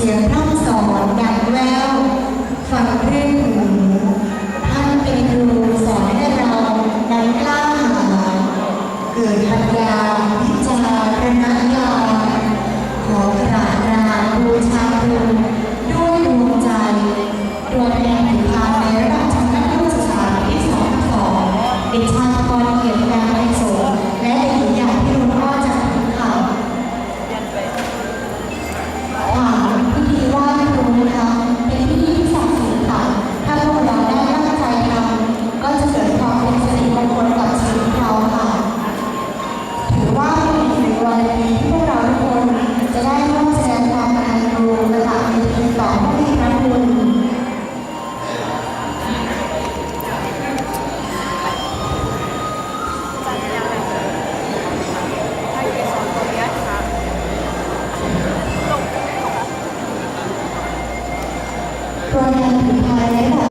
เสียงพร่ำสอนดังแวว Amen.